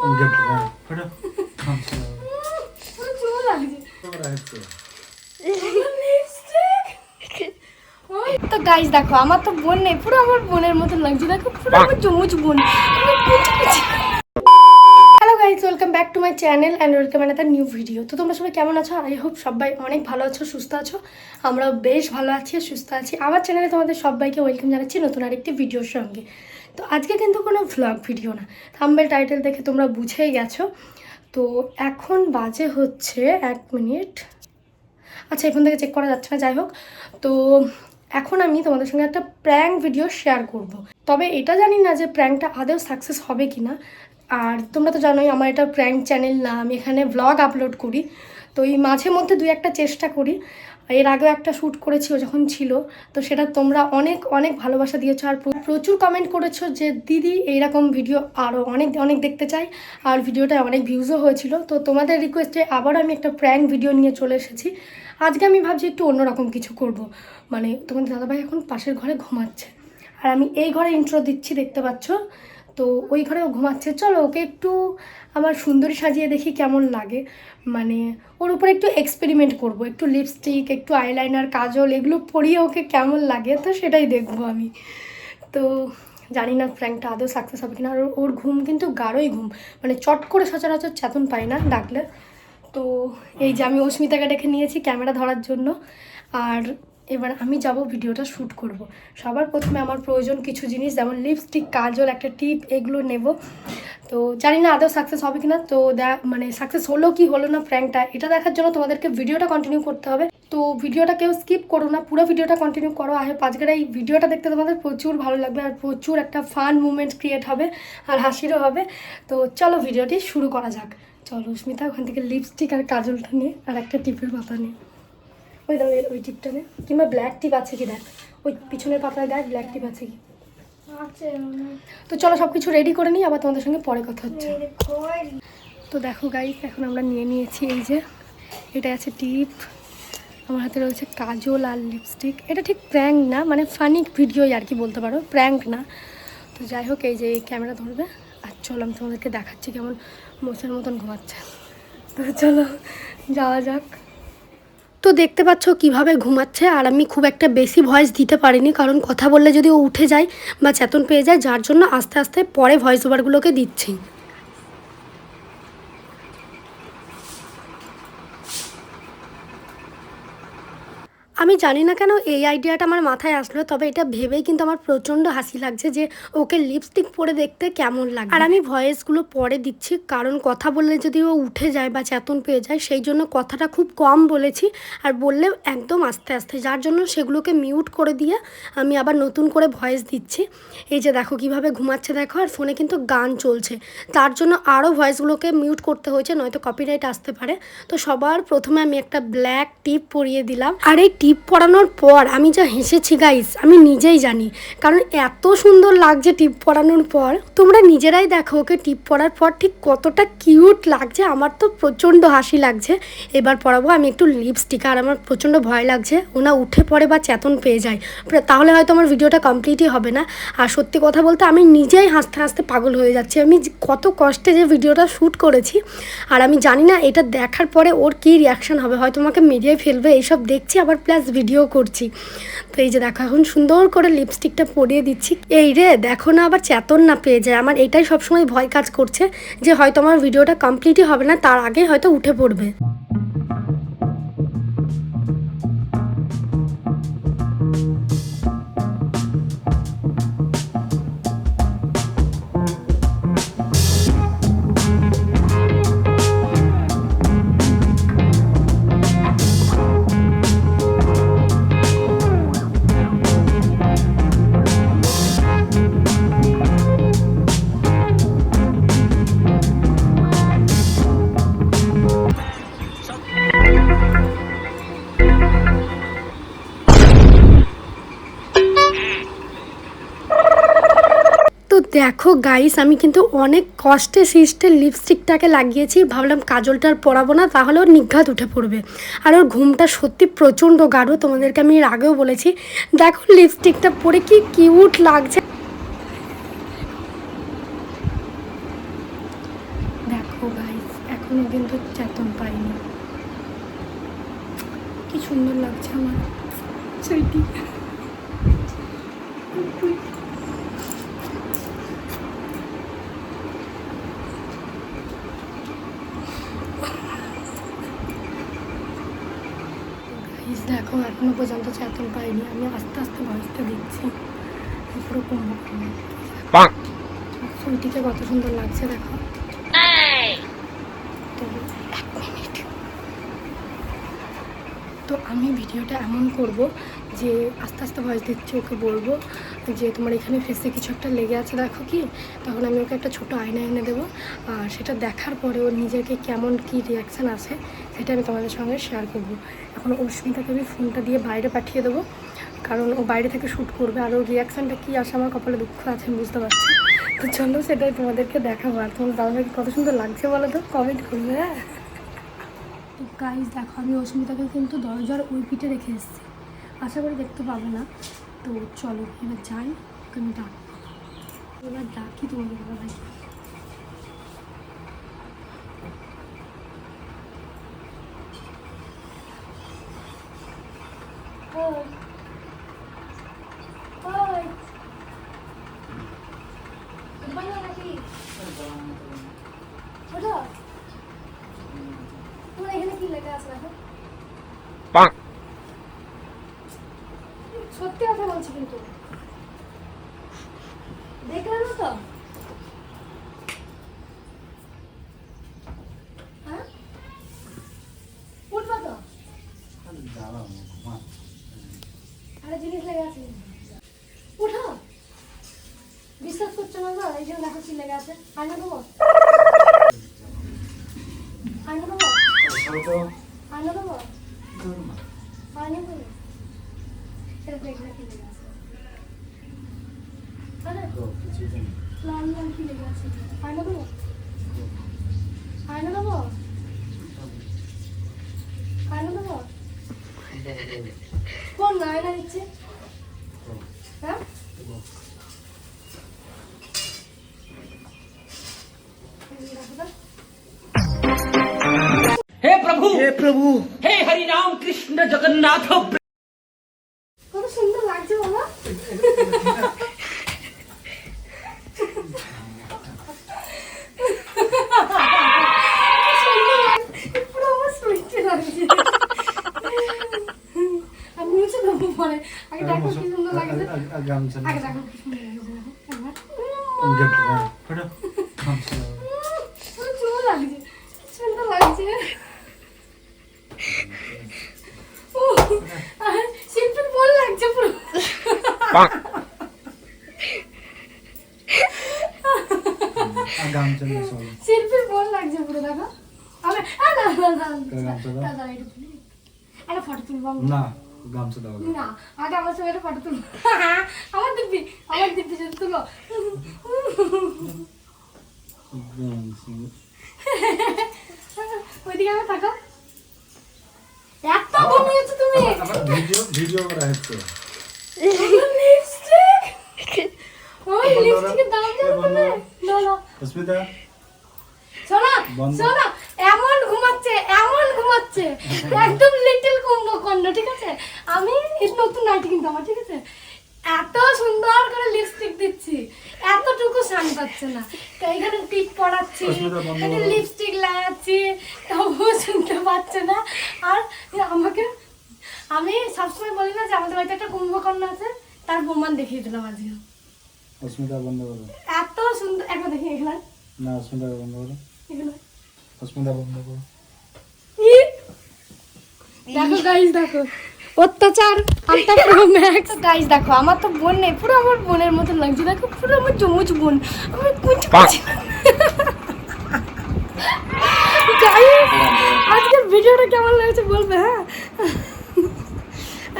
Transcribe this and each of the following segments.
তো গাইস দেখো, আমার তো বোন নেই, পুরো আমার বোনের মতো লাগছে। দেখো, পুরো আমার চমুচ বোন। Hello guys welcome back to my channel and welcome another new video তো তোমরা সবাই কেমন আছো? আই হোপ সবাই অনেক ভালো আছো, সুস্থ আছো। আমরা বেশ ভালো আছি সুস্থ আছি। আমার চ্যানেলে তোমাদের সবাইকে ওয়েলকাম জানাচ্ছি নতুন আরেকটি ভিডিওর সঙ্গে। তো আজকে কিন্তু কোনো ভ্লগ ভিডিও না। থাম্বেল টাইটেল দেখে তোমরা বুঝেই গেছো। তো এখন বাজে হচ্ছে এক মিনিট। আচ্ছা এখান থেকে চেক করা যাচ্ছে না, যাই হোক। তো এখন আমি তোমাদের সঙ্গে একটা প্র্যাঙ্ক ভিডিও শেয়ার করব। তবে এটা জানি না যে প্র্যাঙ্কটা আদৌ সাকসেস হবে কি না আর তোমরা তো জানোই আমার এটা প্র্যাঙ্ক চ্যানেল না, আমি এখানে ব্লগ আপলোড করি। তো এই মাঝে মধ্যে দুই একটা চেষ্টা করি। এর আগেও একটা শ্যুট করেছি ও যখন ছিল, তো সেটা তোমরা অনেক অনেক ভালোবাসা দিয়েছ। আর প্রচুর কমেন্ট করেছ যে, দিদি, এইরকম ভিডিও আরও অনেক অনেক দেখতে চাই। আর ভিডিওটায় অনেক ভিউজও হয়েছিল। তো তোমাদের রিকোয়েস্টে আবারও আমি একটা প্র্যাঙ্ক ভিডিও নিয়ে চলে এসেছি। আজকে আমি ভাবছি একটু অন্যরকম কিছু করব। মানে তোমাদের দাদাভাই এখন পাশের ঘরে ঘুমাচ্ছে। আর আমি এই ঘরে ইন্ট্রো দিচ্ছি, দেখতে পাচ্ছ? তো ওই ঘরে ও ঘুমাচ্ছে। চলো ওকে একটু আমার সুন্দরী সাজিয়ে দেখি কেমন লাগে। মানে ওর উপরে একটু এক্সপেরিমেন্ট করব, একটু লিপস্টিক একটু আইলাইনার কাজল, এগুলো পরিয়ে ওকে কেমন লাগে তো সেটাই দেখব আমি। তো জানি না প্র্যাঙ্কটা আদৌ সাকসেস হবে কিনা। আর ওর ঘুম কিন্তু গাঢ়ই ঘুম মানে চট করে সচরাচর চেতন পায় না ডাকলে। তো এই যে আমি অস্মিতাকে ডেকে নিয়েছি ক্যামেরা ধরার জন্য। আর এবার আমি যাব ভিডিওটা শ্যুট করব। সবার প্রথমে আমার প্রয়োজন কিছু জিনিস, যেমন লিপস্টিক কাজল, একটা টিপ এগুলো নেব। তো জানি না আদৌ সাকসেস হবে কিনা, তো মানে সাকসেস হলো কি হলো না প্র্যাঙ্কটা এটা দেখার জন্য তোমাদেরকে ভিডিওটা কন্টিনিউ করতে হবে। তো ভিডিওটা কেউ স্কিপ করো না, পুরো ভিডিওটা কন্টিনিউ করো। হোপ আজকের এই ভিডিওটা দেখতে তোমাদের প্রচুর ভালো লাগবে আর প্রচুর একটা ফান মুমেন্ট ক্রিয়েট হবে আর হাসিরও হবে। তো চলো ভিডিওটি শুরু করা যাক। চলো স্মিতা ওখান থেকে লিপস্টিক আর কাজলটা নিয়ে আর একটা টিপের পাতা নিয়ে। ওই দাও ওই- ওই টিপটা নে। কিংবা ব্ল্যাক টিপ আছে কি দেখ? ওই পিছনের পাতায় দেখ ব্ল্যাক টিপ আছে কি? তো চলো সব কিছু রেডি করে নিই আবার তোমাদের সঙ্গে পরে কথা হচ্ছে। তো দেখো গাইস এখন আমরা নিয়ে নিয়েছি এই যে এটা আছে টিপ আমার হাতে রয়েছে কাজল আর লিপস্টিক এটা ঠিক প্র্যাঙ্ক না মানে ফানি ভিডিওই আর কি বলতে পারো প্র্যাঙ্ক না। তো যাই হোক এই যে এই ক্যামেরা ধরবে। আর চলো আমি তোমাদেরকে দেখাচ্ছি কেমন মোষের মতন ঘুমাচ্ছে। তো চলো যাওয়া যাক। তো দেখতে পাচ্ছ কীভাবে ঘুমাচ্ছে, আর আমি খুব একটা বেশি ভয়েস দিতে পারিনি, কারণ কথা বললে যদি ও উঠে যায় বা চেতন পেয়ে যায়, যার জন্য আস্তে আস্তে পরে ভয়েস ওভারগুলোকে দিচ্ছি। আমি জানি না কেন এই আইডিয়াটা আমার মাথায় আসলো, তবে এটা ভেবেই কিন্তু আমার প্রচণ্ড হাসি লাগছে যে ওকে লিপস্টিক পরে দেখতে কেমন লাগে আর আমি ভয়েসগুলো পরে দিচ্ছি, কারণ কথা বললে যদি ও উঠে যায় বা চেতন পেয়ে যায়, সেই জন্য কথাটা খুব কম বলেছি। আর বললে একদম আস্তে আস্তে, যার জন্য সেগুলোকে মিউট করে দিয়ে আমি আবার নতুন করে ভয়েস দিচ্ছি। এই যে দেখো কীভাবে ঘুমাচ্ছে দেখো, আর ফোনে কিন্তু গান চলছে। তার জন্য আরও ভয়েসগুলোকে মিউট করতে হয়েছে, নয়তো কপিরাইট আসতে পারে। তো সবার প্রথমে আমি একটা ব্ল্যাক টিপ পরিয়ে দিলাম। আর এই টিপ পরানোর পর আমি যা হেসেছি গাইস আমি নিজেই জানি। কারণ এত সুন্দর লাগছে টিপ পরানোর পর। তোমরা নিজেরাই দেখো ওকে টিপ পরার পর ঠিক কতটা কিউট লাগছে। আমার তো প্রচণ্ড হাসি লাগছে। এবার পরাবো আমি একটু লিপস্টিক আর আমার প্রচণ্ড ভয় লাগছে। ওনা উঠে পড়ে বা চেতন পেয়ে যায়। তাহলে হয়তো আমার ভিডিওটা কমপ্লিটই হবে না। আর সত্যি কথা বলতে আমি নিজেই হাসতে হাসতে পাগল হয়ে যাচ্ছি। আমি কত কষ্টে যে ভিডিওটা শ্যুট করেছি। আর আমি জানি না, এটা দেখার পরে ওর কী রিয়াকশান হবে? হয়তো আমাকে মেরিয়ে ফেলবে, এইসব দেখছি। আবার প্লাস ভিডিও করছি। তো এই যে দেখো, এখন সুন্দর করে লিপস্টিকটা পরিয়ে দিচ্ছি। এই রে, দেখো না আবার চেতন না পেয়ে যায়। আমার এটাই সবসময় ভয় কাজ করছে যে হয়তো আমার ভিডিওটা কমপ্লিটই হবে না, তার আগে হয়তো উঠে পড়বে। দেখো গাইস আমি কিন্তু অনেক কষ্টে সিস্টে লিপস্টিকটাকে লাগিয়েছি। ভাবলাম কাজলটা আর পরাবো না, তাহলে ওর নিঘাত উঠে পড়বে। আর ওর ঘুমটা সত্যি প্রচণ্ড গাঢ়, তোমাদেরকে আমি এর আগেও বলেছি। দেখো লিপস্টিকটা পরে কি কিউট লাগছে দেখো গাইস এখনও কিন্তু চেতন পাইনি কি সুন্দর লাগছে আমার সুইটি গাইস দেখো এখনও পর্যন্ত চেতন পাইনি। আমি আস্তে আস্তে ভয়েসটা দিচ্ছি। পুরো কুম্ভকর্ণ ছবিটিকে কত সুন্দর লাগছে দেখো তো এক মিনিট তো আমি ভিডিওটা এমন করব যে আস্তে আস্তে ভয়েস দিচ্ছি, ওকে বলব যে তোমার এখানে ফেসে কিছু একটা লেগে আছে, দেখো কি? তখন আমি ওকে একটা ছোট আয়না এনে দেবো। আর সেটা দেখার পরে ওর নিজেকে কেমন কি রিয়াকশান আছে সেটা আমি তোমাদের সঙ্গে শেয়ার করব। এখন অস্মিতাকে আমি ফোনটা দিয়ে বাইরে পাঠিয়ে দেবো, কারণ ও বাইরে থেকে শ্যুট করবে। আর ওর রিয়াকশানটা কী আসে, আমার কপালে দুঃখ আছে বুঝতে পারছি তো চলো সেটাই তোমাদেরকে দেখাবো। আর তোমার দাদাভাইকে কত সুন্দর লাগছে বলো তো? কমেন্ট করবে হ্যাঁ? তো গাইজ দেখো, আমি অস্মিতাকে কিন্তু দরজার ওই পিঠে রেখে এসেছি। আশা করি দেখতে পাবো না। তো চলো, এবার যাই তুমি ডাক এবার ডাকি তোমাকে বাবা ভাই ওই ঘুমানো নাকি ওঠো তোমার এখানে কি লেখা আছে দেখো সত্যি কথা বলছি কিন্তু। দেখলে না তো? হ্যাঁ? আরে জিনিস লেগে আছে। উঠো। বিশ্বাস করছ না তো এই জন্য দেখো কি লেগে আছে। আয়না দেবো আয়না দেবো আয়না দেবো আয়না দেবো এটা দেখলে কি লেগে আছে আরে কিছু নেই হে প্রভু! হে প্রভু! হে হরি রাম কৃষ্ণ জগন্নাথ কত সুন্দর লাগছে বাবা। আর শিল্পীর বল লাগছে পুরো গামছা নিয়ে চল শিল্পীর বল লাগছে পুরো দেখো আমি আ, না না না কার গামছা দাও? দাদা এটা তুলি। একটা ফটো তুলবো আমি। না গামছা দাও না আগে আমার সঙ্গে একটা ফটো তুলবো আমার দিব্যি আমার দিব্যি যদি তুলো ওইদিকে আমি থাকো এত ঘুমিয়েছো তুমি ভিডিও ভিডিও করা হচ্ছে লিপস্টিক ওই লিপস্টিকের দাম জানো তুমি না না অস্মিতা শোনা। শোনা এমন ঘুমাচ্ছে এমন ঘুমাচ্ছে। একদম লিটল কুম্ভকর্ণ ঠিক আছে? আমি নতুন নাইটি কিন্তু আমার ঠিক আছে? এত সুন্দর করে লিপস্টিক দিচ্ছি। এতটুকু শান পাচ্ছে না। এখানে টিপ পড়াচ্ছি। লিপস্টিক লাগাচ্ছি তবুও শুনতে পাচ্ছে না। আর আমাকে আমি সবসময় বলি না যে আমাদের বাড়িতে একটা কুম্ভকর্ণ আছে তার প্রমাণ দেখিয়ে দিলাম আজকে। অস্মিতা বন্ধ করো। এত সুন্দর একবার দেখি এখানে। না অস্মিতা বন্ধ করো। এখানে। অস্মিতা বন্ধ করো দেখো গাইস দেখো। অত্যাচার আলটা প্রো ম্যাক্স গাইস দেখো আমার তো বোন নেই। পুরো আমার বোনের মতো লাগছে। দেখো পুরো আমার চমুচ বোন। আমি কুচি কুচি আজকের ভিডিওটা কেমন লাগছে বলবে হ্যাঁ?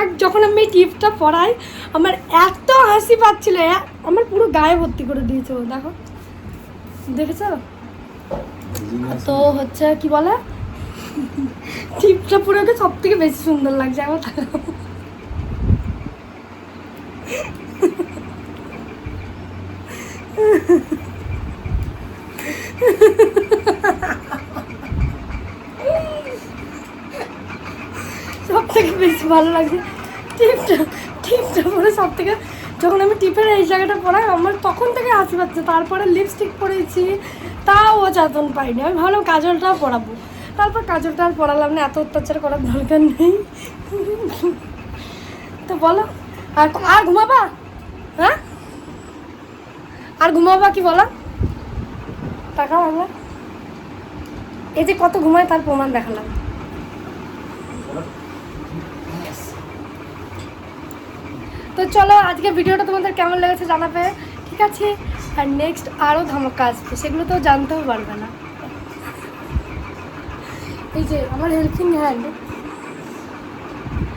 এক যখন আমি এই টিপটা পরাই আমার এত হাসি পাচ্ছিল। আমার পুরো গায়ে ভর্তি করে দিয়েছে ও দেখো। দেখেছ? তো হচ্ছে কি বলে? টিপটা পুরো সব থেকে বেশি সুন্দর লাগছে, আমার সব থেকে বেশি ভালো লাগছে। টিপটা টিপটা পরে সব থেকে যখন আমি টিপের এই জায়গাটা পরাই আমার তখন থেকে হাসি পাচ্ছে। তারপরে লিপস্টিক পরেছি তাও ও পাইনি। আমি ভাবলাম কাজলটাও পড়াবো। তারপর কাজলটা আর পড়ালাম না, এত অত্যাচার করার দরকার নেই। তো বলো, আর আর ঘুমাবা? হ্যাঁ? আর ঘুমাবা কি বলো? টাকা আমরা। এই যে কত ঘুমায় তার প্রমাণ দেখালাম। তো চলো আজকে ভিডিওটা তোমাদের কেমন লেগেছে জানাবে। ঠিক আছে? আর নেক্সট আরও ধামাকা আসবে, সেগুলো তো জানতেও পারবে না। এই যে, আমার হেল্পিং হ্যান্ড